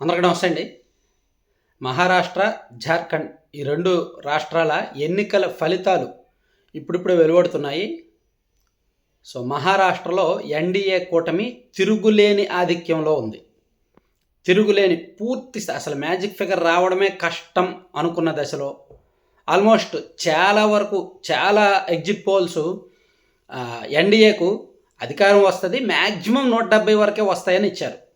అందరికీ నమస్తే అండి. మహారాష్ట్ర జార్ఖండ్ ఈ రెండు రాష్ట్రాల ఎన్నికల ఫలితాలు ఇప్పుడిప్పుడే వెలువడుతున్నాయి. సో మహారాష్ట్రలో ఎన్డీఏ కూటమి తిరుగులేని ఆధిక్యంలో ఉంది. తిరుగులేని పూర్తి అసలు మ్యాజిక్ ఫిగర్ రావడమే కష్టం అనుకున్న దశలో ఆల్మోస్ట్ చాలా వరకు చాలా ఎగ్జిట్ పోల్స్ ఎన్డీఏకు అధికారం వస్తుంది. మ్యాక్సిమం నూట డెబ్బై వరకే వస్తాయని ఇచ్చారు.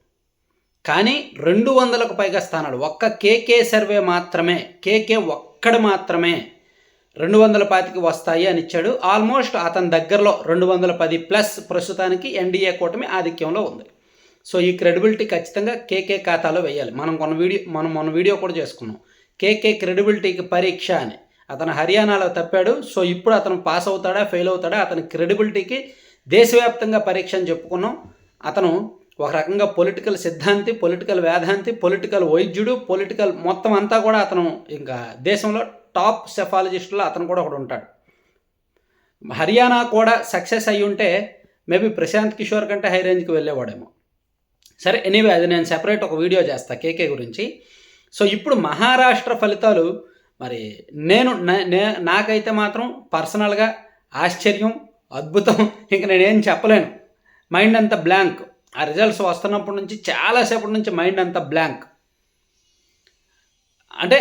కానీ రెండు వందలకు పైగా స్థానాలు. ఒక్క కేకే సర్వే మాత్రమే కేకే ఒక్కడు మాత్రమే రెండు వందల పాతికి వస్తాయి అని ఇచ్చాడు. ఆల్మోస్ట్ అతని దగ్గరలో రెండు వందల పది ప్లస్ ప్రస్తుతానికి ఎన్డీఏ కూటమి ఆధిక్యంలో ఉంది. సో ఈ క్రెడిబిలిటీ ఖచ్చితంగా కేకే ఖాతాలో వేయాలి. మనం కొన్న వీడియో మనం మొన్న వీడియో కూడా చేసుకున్నాం. కేకే క్రెడిబిలిటీకి పరీక్ష అని. అతను హర్యానాలో తప్పాడు. సో ఇప్పుడు అతను పాస్ అవుతాడా ఫెయిల్ అవుతాడా అతని క్రెడిబిలిటీకి దేశవ్యాప్తంగా పరీక్ష అని చెప్పుకున్నాం. అతను ఒక రకంగా పొలిటికల్ సిద్ధాంతి పొలిటికల్ వేదాంతి పొలిటికల్ వైద్యుడు పొలిటికల్ మొత్తం అంతా కూడా అతను ఇంకా దేశంలో టాప్ సెఫాలజిస్టులో అతను కూడా ఒకడు ఉంటాడు. హర్యానా కూడా సక్సెస్ అయ్యి ఉంటే మేబీ ప్రశాంత్ కిషోర్ కంటే హై రేంజ్కి వెళ్ళేవాడేమో. సరే ఎనీవే అది నేను సెపరేట్ ఒక వీడియో చేస్తా కేకే గురించి. సో ఇప్పుడు మహారాష్ట్ర ఫలితాలు మరి నేను నాకైతే మాత్రం పర్సనల్గా ఆశ్చర్యం అద్భుతం ఇంక నేనేం చెప్పలేను. మైండ్ అంతా బ్లాంక్ ఆ రిజల్ట్స్ వస్తున్నప్పటి నుంచి చాలాసేపటి నుంచి మైండ్ అంతా బ్లాంక్ అంటే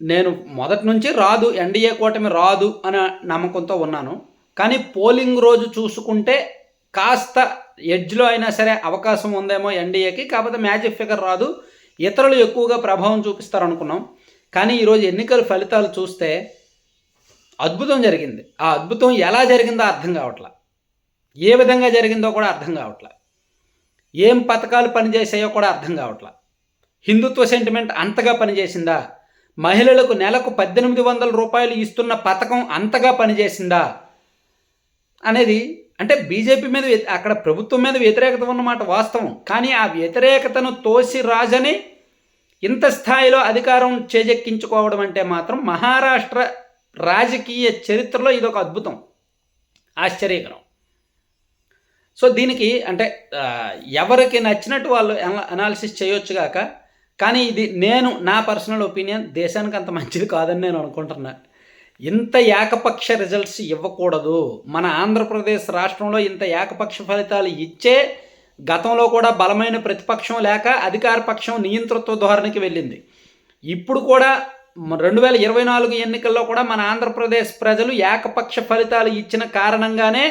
నేను మొదటి నుంచి రాదు ఎన్డీఏ కూటమి రాదు అనే నమ్మకంతో ఉన్నాను. కానీ పోలింగ్ రోజు చూసుకుంటే కాస్త ఎడ్జ్లో అయినా సరే అవకాశం ఉందేమో ఎన్డీఏకి కాకపోతే మ్యాజిక్ ఫిగర్ రాదు. ఇతరులు ఎక్కువగా ప్రభావం చూపిస్తారు అనుకున్నాం కానీ ఈరోజు ఎన్నికల ఫలితాలు చూస్తే అద్భుతం జరిగింది. ఆ అద్భుతం ఎలా జరిగిందో అర్థం కావట్లా. ఏ విధంగా జరిగిందో కూడా అర్థం కావట్లా. ఏం పథకాలు పనిచేసాయో కూడా అర్థం కావట్లా. హిందుత్వ సెంటిమెంట్ అంతగా పనిచేసిందా? మహిళలకు నెలకు పద్దెనిమిది వందల రూపాయలు ఇస్తున్న పథకం అంతగా పనిచేసిందా? అనేది అంటే బీజేపీ మీద అక్కడ ప్రభుత్వం మీద వ్యతిరేకత ఉన్నమాట వాస్తవం. కానీ ఆ వ్యతిరేకతను తోసి రాజని ఇంత స్థాయిలో అధికారం చేజెక్కించుకోవడం అంటే మాత్రం మహారాష్ట్ర రాజకీయ చరిత్రలో ఇది ఒక అద్భుతం. ఆశ్చర్యకరం. సో దీనికి అంటే ఎవరికి నచ్చినట్టు వాళ్ళు అనాలిసిస్ చేయొచ్చు కాక కానీ ఇది నేను నా పర్సనల్ ఒపీనియన్ దేశానికి అంత మంచిది కాదని నేను అనుకుంటున్నా. ఇంత ఏకపక్ష రిజల్ట్స్ ఇవ్వకూడదు. మన ఆంధ్రప్రదేశ్ రాష్ట్రంలో ఇంత ఏకపక్ష ఫలితాలు ఇచ్చే గతంలో కూడా బలమైన ప్రతిపక్షం లేక అధికార పక్షం నియంతృత్వ ధోరణికి వెళ్ళింది. ఇప్పుడు కూడా రెండు వేల ఇరవై నాలుగు ఎన్నికల్లో కూడా మన ఆంధ్రప్రదేశ్ ప్రజలు ఏకపక్ష ఫలితాలు ఇచ్చిన కారణంగానే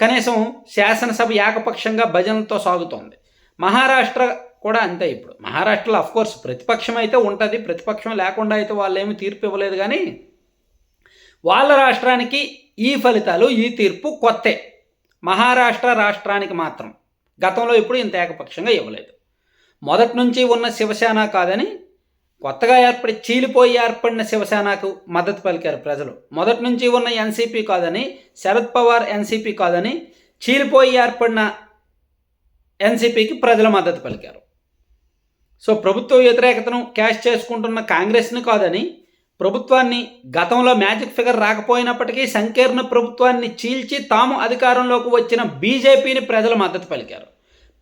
కనీసం శాసనసభ ఏకపక్షంగా భజనలతో సాగుతోంది. మహారాష్ట్ర కూడా అంతే ఇప్పుడు. మహారాష్ట్రలో అఫ్కోర్స్ ప్రతిపక్షం అయితే ఉంటుంది ప్రతిపక్షం లేకుండా అయితే వాళ్ళు ఏమి తీర్పు ఇవ్వలేదు కానీ వాళ్ళ రాష్ట్రానికి ఈ ఫలితాలు ఈ తీర్పు కొత్తే. మహారాష్ట్ర రాష్ట్రానికి మాత్రం. గతంలో ఇప్పుడు ఇంత ఏకపక్షంగా ఇవ్వలేదు. మొదటి నుంచి ఉన్న శివసేన కాదని కొత్తగా ఏర్పడి చీలిపోయి ఏర్పడిన శివసేనకు మద్దతు పలికారు ప్రజలు. మొదటి నుంచి ఉన్న ఎన్సీపీ కాదని శరద్ పవార్ ఎన్సీపీ కాదని చీలిపోయి ఏర్పడిన ఎన్సీపీకి ప్రజల మద్దతు పలికారు. సో ప్రభుత్వ వ్యతిరేకతను క్యాష్ చేసుకుంటున్న కాంగ్రెస్ని కాదని ప్రభుత్వాన్ని గతంలో మ్యాజిక్ ఫిగర్ రాకపోయినప్పటికీ సంకీర్ణ ప్రభుత్వాన్ని చీల్చి తాము అధికారంలోకి వచ్చిన బీజేపీని ప్రజలు మద్దతు పలికారు.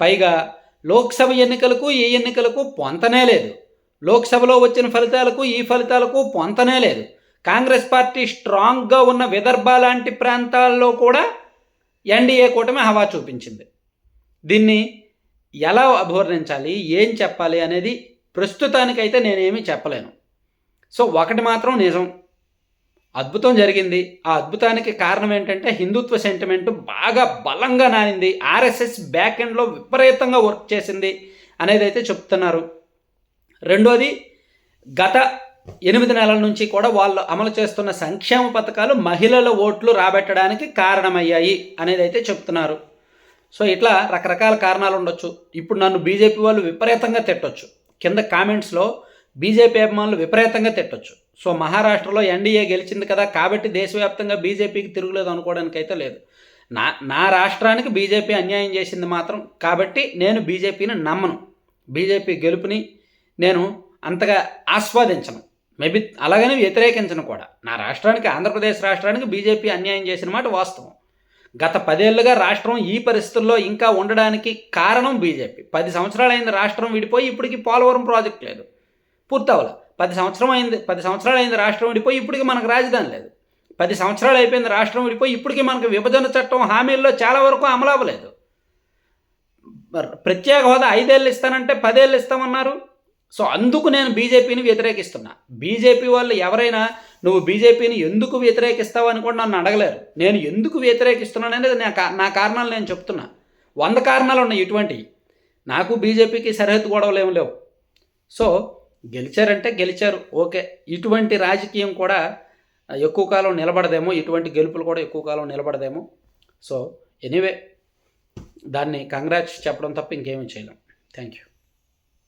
పైగా లోక్సభ ఎన్నికలకు ఈ ఎన్నికలకు పొంతనే లేదు. లోక్సభలో వచ్చిన ఫలితాలకు ఈ ఫలితాలకు పొంతనే లేదు. కాంగ్రెస్ పార్టీ స్ట్రాంగ్గా ఉన్న విదర్భ లాంటి ప్రాంతాల్లో కూడా ఎన్డీఏ కూటమి హవా చూపించింది. దీన్ని ఎలా అభివర్ణించాలి ఏం చెప్పాలి అనేది ప్రస్తుతానికైతే నేనేమి చెప్పలేను. సో ఒకటి మాత్రం నిజం. అద్భుతం జరిగింది. ఆ అద్భుతానికి కారణం ఏంటంటే హిందుత్వ సెంటిమెంట్ బాగా బలంగా నానింది. ఆర్ఎస్ఎస్ బ్యాక్ ఎండ్లో విపరీతంగా వర్క్ చేసింది అనేది అయితే చెప్తున్నారు. రెండోది గత ఎనిమిది నెలల నుంచి కూడా వాళ్ళు అమలు చేస్తున్న సంక్షేమ పథకాలు మహిళల ఓట్లు రాబెట్టడానికి కారణమయ్యాయి అనేది అయితే చెప్తున్నారు. సో ఇట్లా రకరకాల కారణాలు ఉండొచ్చు. ఇప్పుడు నన్ను బీజేపీ వాళ్ళు విపరీతంగా తిట్టొచ్చు. కింద కామెంట్స్లో బీజేపీ అభిమానులు విపరీతంగా తిట్టొచ్చు. సో మహారాష్ట్రలో ఎన్డీఏ గెలిచింది కదా కాబట్టి దేశవ్యాప్తంగా బీజేపీకి తిరుగులేదు అనుకోవడానికి అయితే లేదు. నా నా రాష్ట్రానికి బీజేపీ అన్యాయం చేసింది మాత్రం కాబట్టి నేను బీజేపీని నమ్మను. బీజేపీ గెలుపుని నేను అంతగా ఆస్వాదించను. మేబీ అలాగని వ్యతిరేకించను కూడా. నా రాష్ట్రానికి ఆంధ్రప్రదేశ్ రాష్ట్రానికి బీజేపీ అన్యాయం చేసిన మాట వాస్తవం. గత పదేళ్ళుగా రాష్ట్రం ఈ పరిస్థితుల్లో ఇంకా ఉండడానికి కారణం బీజేపీ. పది సంవత్సరాలు రాష్ట్రం విడిపోయి ఇప్పటికి పోలవరం ప్రాజెక్ట్ లేదు. పూర్తవల. పది సంవత్సరం అయింది పది సంవత్సరాలు అయింది రాష్ట్రం విడిపోయి ఇప్పటికి మనకు రాజధాని లేదు. పది సంవత్సరాలు అయిపోయింది రాష్ట్రం విడిపోయి ఇప్పటికీ మనకు విభజన చట్టం హామీల్లో చాలా వరకు అమలు అవ్వలేదు. ప్రత్యేక హోదా ఐదేళ్ళు ఇస్తానంటే పదేళ్ళు ఇస్తామన్నారు. సో అందుకు నేను బీజేపీని వ్యతిరేకిస్తున్నా. బీజేపీ వాళ్ళు ఎవరైనా నువ్వు బీజేపీని ఎందుకు వ్యతిరేకిస్తావు అని కూడా నన్ను అడగలేరు. నేను ఎందుకు వ్యతిరేకిస్తున్నాను అనేది నా నా కారణాలు నేను చెప్తున్నా. వంద కారణాలు ఉన్నాయి ఇటువంటివి. నాకు బీజేపీకి సరిహద్దు గొడవలు ఏమి లేవు. సో గెలిచారంటే గెలిచారు. ఓకే. ఇటువంటి రాజకీయం కూడా ఎక్కువ కాలం నిలబడదేమో. ఇటువంటి గెలుపులు కూడా ఎక్కువ కాలం నిలబడదేమో. సో ఎనీవే దాన్ని కంగ్రాట్స్ చెప్పడం తప్ప ఇంకేమీ చేయలేం. Thank you.